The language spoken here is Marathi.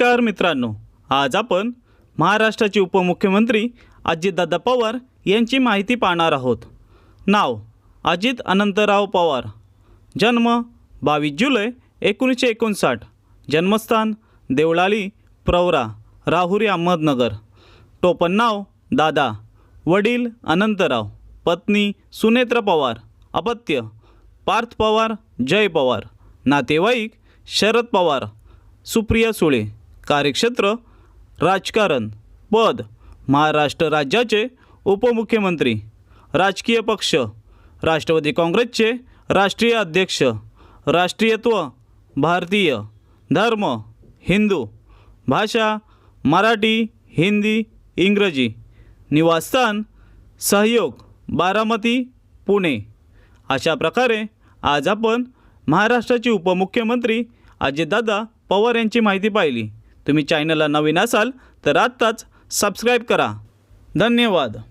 नमस्कार मित्रांनो. आज आपण महाराष्ट्राचे उपमुख्यमंत्री अजितदादा पवार यांची माहिती पाहणार आहोत. नाव अजित अनंतराव पवार. जन्म बावीस जुलै एकोणीसशे एकोणसाठ. जन्मस्थान देवळाली प्रवरा राहुरी अहमदनगर. टोपण नाव दादा. वडील अनंतराव. पत्नी सुनेत्र पवार. अपत्य. पार्थ पवार जय पवार. नातेवाईक शरद पवार. सुप्रिया सुळे. कार्यक्षेत्र राजकारण पद महाराष्ट्र राज्याचे उपमुख्यमंत्री राजकीय पक्ष राष्ट्रवादी काँग्रेसचे राष्ट्रीय अध्यक्ष राष्ट्रीयत्व भारतीय धर्म हिंदू भाषा मराठी हिंदी इंग्रजी निवासस्थान सहयोग बारामती पुणे. अशा प्रकारे आज आपण महाराष्ट्राचे उपमुख्यमंत्री अजितदादा पवार यांची माहिती पाहिली. तुम्ही चॅनलला नवीन असाल तर आत्ताच सबस्क्राईब करा. धन्यवाद.